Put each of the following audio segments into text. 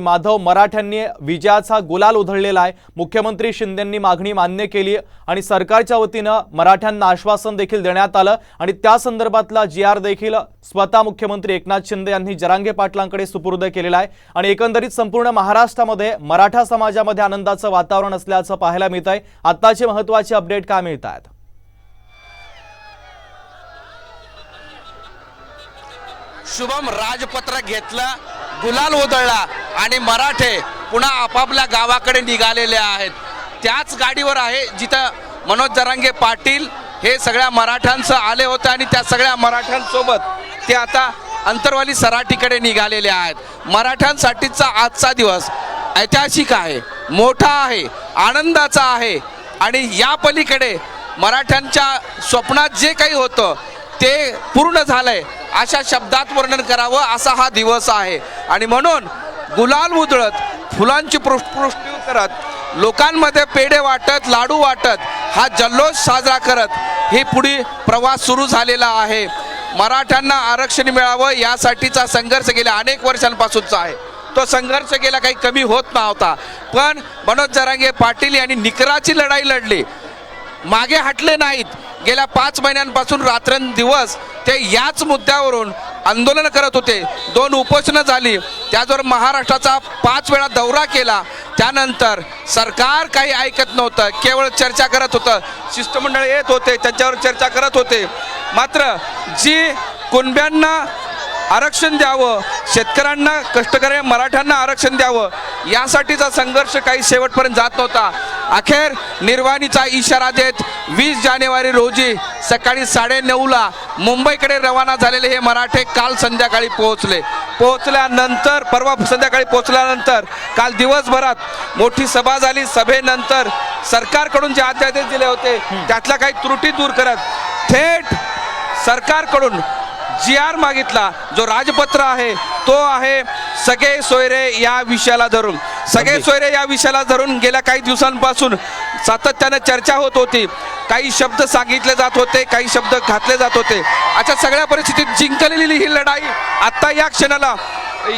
माधव मराठ्यांनी विजयाचा गुलाल उधळलेला आहे. मुख्यमंत्री शिंदेंनी मागणी मान्य केली आणि सरकारच्या वतीनं मराठ्यांना आश्वासन देखील देण्यात आलं आणि त्या संदर्भातला जी आर देखील स्वतः मुख्यमंत्री एकनाथ शिंदे यांनी जरांगे पाटलांकडे सुपूर्द केलेला आहे आणि एकंदरीत संपूर्ण महाराष्ट्रामध्ये मराठा समाजामध्ये आनंदाचं वातावरण असल्याचं पाहायला मिळत आहे. आत्ताचे महत्त्वाचे अपडेट काय मिळत आहेत शुभम राजपत्र घेतलं गुलाल उधळला. आणि मराठे पुन्हा आपापल्या गावाकडे निघालेले आहेत. त्याच गाडीवर आहे जिथं मनोज जरांगे पाटील हे सगळ्या मराठ्यांचं आले होते आणि त्या सगळ्या मराठ्यांसोबत ते आता अंतरवाली सराटीकडे निघालेले आहेत. मराठ्यांसाठीचा आजचा दिवस ऐतिहासिक आहे मोठा आहे आनंदाचा आहे. आणि या पलीकडे मराठ्यांच्या स्वप्नात जे काही होतं ते पूर्ण झालंय. अशा शब्दात वर्णन करावं असा हा दिवस आहे. आणि म्हणून गुलाल उधळत फुलांची पुष्पवृष्टी करत लोकांमध्ये पेढे वाटत लाडू वाटत हा जल्लोष साजरा करत हे पुढे प्रवास सुरू झालेला आहे. मराठ्यांना आरक्षण मिळावं यासाठीचा संघर्ष गेल्या अनेक वर्षांपासूनचा आहे. तो संघर्ष गेला काही कमी होत नव्हता. पण मनोज जरांगे पाटील यांनी निकराची लढाई लढली. मागे हटले नाहीत. गेल्या पाच महिन्यांपासून रात्रंदिवस ते याच मुद्द्यावरून आंदोलन करत होते. दोन उपोषणं झाली. त्याचबरोबर महाराष्ट्राचा पाच वेळा दौरा केला. त्यानंतर सरकार काही ऐकत नव्हतं. केवळ चर्चा करत होतं. शिष्टमंडळ येत होते. त्यांच्यावर चर्चा करत होते. मात्र जी कुणब्यांना आरक्षण द्यावं शेतकऱ्यांना कष्टकरी मराठ्यांना आरक्षण द्यावं यासाठीचा संघर्ष काही शेवटपर्यंत जात नव्हता. अखेर निर्वाणीचा इशारा देत वीस जानेवारी रोजी सकाळी साडेनऊला मुंबईकडे रवाना झालेले हे मराठे काल संध्याकाळी पोहोचले. पोहोचल्यानंतर परवा संध्याकाळी पोहोचल्यानंतर काल दिवसभरात मोठी सभा झाली. सभेनंतर सरकारकडून जे अध्यादेश दिले होते त्यातल्या काही त्रुटी दूर करत थेट सरकारकडून जी आर मागितला. जो राजपत्र आहे तो आहे सगळे सोयरे या विषयाला धरून. सगळे. सोयरे या विषयाला धरून गेल्या काही दिवसांपासून सातत्यानं चर्चा होत होती. काही शब्द सांगितले जात होते काही शब्द घातले जात होते. अशा सगळ्या परिस्थितीत जिंकलेली ही लढाई आत्ता या क्षणाला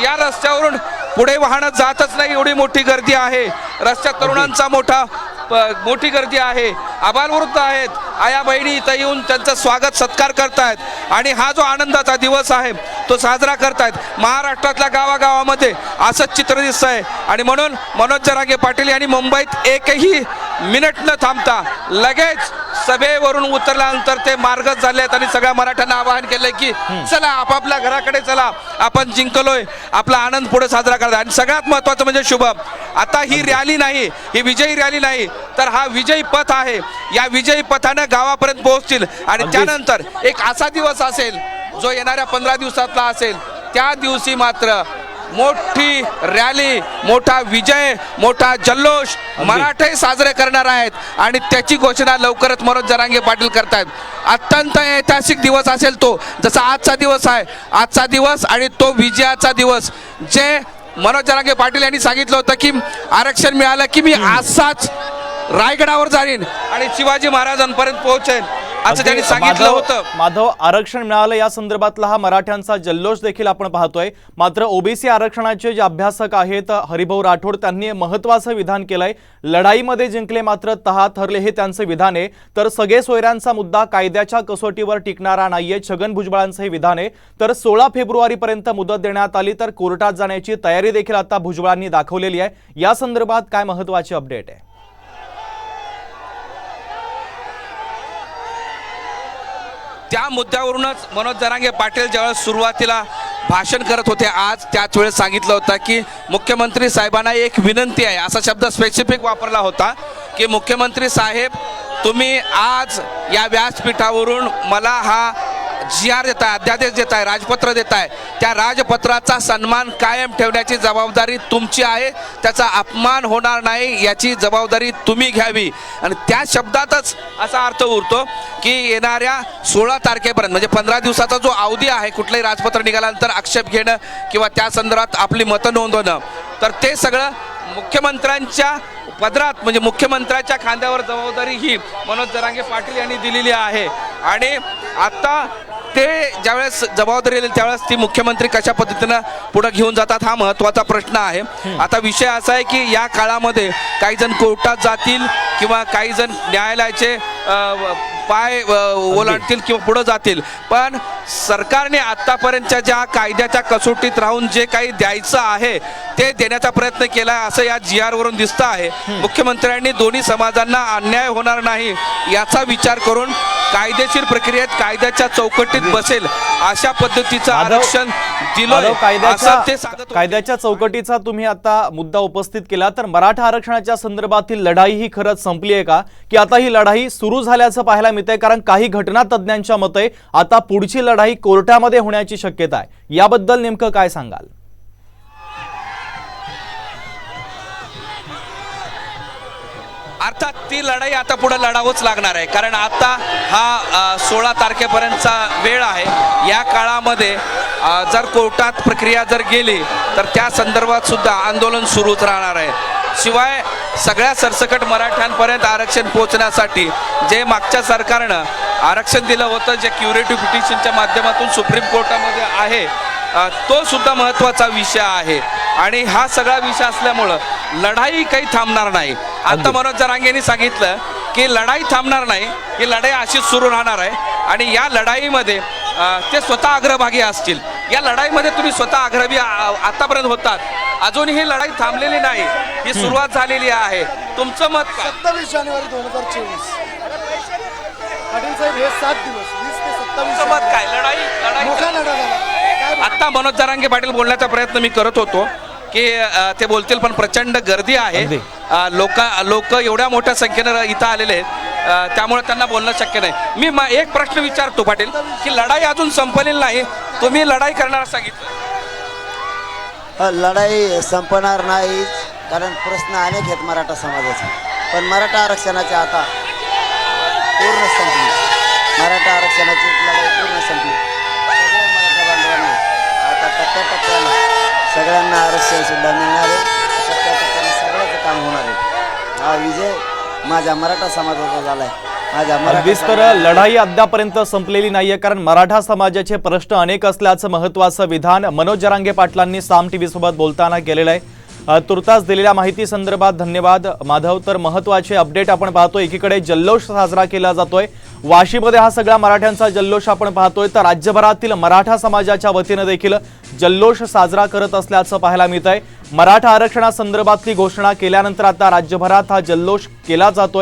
या रस्त्यावरून पुढे वाहनं जातच नाही एवढी मोठी गर्दी आहे. रस्त्यात तरुणांचा मोठा प- मोठी गर्दी आहे. आबालवृद्ध आहेत. आया बहिणी इथं येऊन त्यांचं स्वागत सत्कार करतायत. आणि हा जो आनंदाचा दिवस आहे तो साजरा करतायत. महाराष्ट्रातल्या गावागावामध्ये असंच चित्र दिसत आहे आणि म्हणून मनोज जरांगे पाटील यांनी मुंबईत एकही मिनिट न थांबता. लगेच सभेवरून उतरल्यानंतर ते मार्गच झाले आहेत आणि सगळ्या मराठ्यांना आवाहन केलंय की चला आपापल्या घराकडे चला. आपण जिंकलोय. आपला आनंद पुढे साजरा करता आणि सगळ्यात महत्वाचं म्हणजे शुभम. आता ही रॅली नाही ही विजयी रॅली नाही. तर हा विजयी पथ आहे. या विजयी पथानं गावापर्यंत पोहोचतील. आणि. त्यानंतर एक असा दिवस असेल जो येणाऱ्या पंधरा दिवसातला असेल. त्या दिवशी मात्र मोठी रॅली मोठा विजय मोठा जल्लोष मराठे साजरे करणार आहेत आणि त्याची घोषणा लवकरच मनोज जरांगे पाटील करतायत. अत्यंत ऐतिहासिक दिवस असेल तो जसा आजचा दिवस आहे. आजचा दिवस आणि तो विजयाचा दिवस. जे मनोज जरांगे पाटील यांनी सांगितलं होतं की आरक्षण मिळालं की मी असाच रायगडावर जाईन आणि शिवाजी महाराजांपर्यंत पोहोचेन. असं त्यांनी सांगितलं माधव- होतं. माधव आरक्षण मिळालं या संदर्भातला हा मराठ्यांचा जल्लोष देखील आपण पाहतोय. मात्र ओबीसी आरक्षणाचे जे अभ्यासक आहेत हरिभाऊ राठोड त्यांनी महत्वाचं विधान केलंय. लढाईमध्ये जिंकले मात्र तहा ठरले हे त्यांचं विधान आहे. तर सगळे सोयऱ्यांचा मुद्दा कायद्याच्या कसोटीवर टिकणारा नाहीये. छगन भुजबळांचं हे विधान आहे. तर सोळा फेब्रुवारीपर्यंत मुदत देण्यात आली तर कोर्टात जाण्याची तयारी देखील आता भुजबळांनी दाखवलेली आहे. या संदर्भात काय महत्वाची अपडेट आहे? त्या मुद्द्यावरूनच मनोज जरांगे पाटील ज्यावेळेस सुरुवातीला भाषण करत होते आज त्याच वेळेस सांगितलं होतं की मुख्यमंत्री साहेबांना एक विनंती आहे. असा शब्द स्पेसिफिक वापरला होता की मुख्यमंत्री साहेब तुम्ही आज या व्यासपीठावरून मला हा जी आर देत आहे अध्यादेश देत आहे राजपत्र देत आहे. त्या राजपत्राचा सन्मान कायम ठेवण्याची जबाबदारी तुमची आहे. त्याचा अपमान होणार नाही याची जबाबदारी तुम्ही घ्यावी. आणि त्या शब्दातच असा अर्थ उरतो की येणाऱ्या सोळा तारखेपर्यंत म्हणजे पंधरा दिवसाचा जो अवधी आहे कुठलंही राजपत्र निघाल्यानंतर आक्षेप घेणं किंवा त्या संदर्भात आपली मतं नोंदवणं. तर ते सगळं मुख्यमंत्र्यांच्या पदरात म्हणजे मुख्यमंत्र्याच्या खांद्यावर जबाबदारी ही मनोज जरांगे पाटील यांनी दिलेली आहे. आणि आता ते ज्यावेळेस जबाबदारी येईल त्यावेळेस ती मुख्यमंत्री कशा पद्धतीनं पुढे घेऊन जातात हा महत्त्वाचा प्रश्न आहे. आता विषय असा आहे की या काळामध्ये काही जण कोर्टात जातील किंवा काही जण न्यायालयाचे पाय ओलांडतील किंवा पुढे जातील. पण सरकारने आतापर्यंतच्या ज्या कायद्याच्या कसोटीत राहून जे काही द्यायचं आहे ते देण्याचा प्रयत्न केला असं या जी आर वरून दिसतं आहे. मुख्यमंत्र्यांनी दोन्ही समाजांना अन्याय होणार नाही याचा विचार करून कायदेशीर प्रक्रियेत कायद्याच्या चौकटीत बसेल अशा पद्धतीचं आरक्षण दिलं. कायद्याच्या चौकटीचा तुम्ही आता मुद्दा उपस्थित केला तर मराठा आरक्षणाच्या संदर्भातील लढाई ही खरंच संपली आहे का? की आता ही लढाई सुरू झाल्याचं पाहायला मिळतंय कारण काही घटना तज्ज्ञांच्या मते आता पुढची लढाई कोर्टामध्ये होण्याची शक्यता आहे. याबद्दल नेमकं काय सांगाल? ती लढाई आता पुढे लढावंच लागणार आहे. कारण आता हा सोळा तारखेपर्यंतचा वेळ आहे. या काळामध्ये जर कोर्टात प्रक्रिया जर गेली तर त्या संदर्भात सुद्धा आंदोलन सुरूच राहणार आहे. शिवाय सगळ्या सरसकट मराठ्यांपर्यंत आरक्षण पोहोचण्यासाठी जे मागच्या सरकारनं आरक्षण दिलं होतं जे क्युरेटिव्ह पिटिशनच्या माध्यमातून सुप्रीम कोर्टामध्ये आहे तो सुद्धा महत्त्वाचा विषय आहे. आणि हा सगळा विषय असल्यामुळं लढाई काही थांबणार नाही. आता. मनोज जरांगेंनी सांगितलं की लढाई थांबणार नाही ही लढाई अशीच सुरू राहणार आहे. आणि या लढाईमध्ये ते स्वतः अग्रभागी असतील. या लढाईमध्ये तुम्ही स्वतः अग्रभी आतापर्यंत होतात. अजूनही ही लढाई थांबलेली नाही. ही सुरुवात झालेली आहे. तुमचं मत काय? सत्तावीस जानेवारी दोन हजार चोवीस. पाटील साहेब हे सात दिवस वीस ते सत्तावीस तुमचं मत काय? लढाई लढाई मोठा लढा झाला. काय बोलू? आता मनोज जरांगे पाटील बोलण्याचा प्रयत्न मी करत होतो की ते बोलतील पण प्रचंड गर्दी आहे. लोक लोक एवढ्या मोठ्या संख्येनं इथं आलेले आहेत. त्यामुळे त्यांना बोलणं शक्य नाही. मी म- एक प्रश्न विचारतो पाटील की लढाई अजून संपलेली नाही. तुम्ही लढाई करणार सांगितलं. लढाई संपणार नाही कारण प्रश्न अनेक आहेत मराठा समाजाचे. पण मराठा आरक्षणाचे आता पूर्ण संपली मराठा आरक्षणाची लढाई पूर्ण संपली सगळ्या मराठा बांधवांना आता टप्प्याटप्प्यानं सगळ्यांना आरक्षण सुद्धा मिळणार आहे. काम होणार आहे. हा विजय माझ्या मराठा समाजाचा झाला आहे अगदीच तर लढाई अद्यापर्यंत संपलेली नाहीये कारण मराठा समाजाचे प्रश्न अनेक असल्याचं महत्वाचं विधान मनोज जरांगे पाटलांनी साम टीव्ही सोबत बोलताना केलेलं आहे. तुर्तास दिलेल्या माहिती संदर्भात धन्यवाद. माधव तर महत्त्वाचे अपडेट आपण पाहतो एकीकडे जल्लोष साजरा केला जातोय. वाशीमध्ये हा सगळा मराठ्यांचा जल्लोष आपण पाहतोय तर राज्यभरातील मराठा समाजाच्या वतीनं देखील जल्लोष साजरा करत असल्याचं पाहायला मिळत आहे मराठा आरक्षणासंदर्भातली घोषणा केल्यानंतर आता राज्यभरात हा जल्लोष केला जातोय.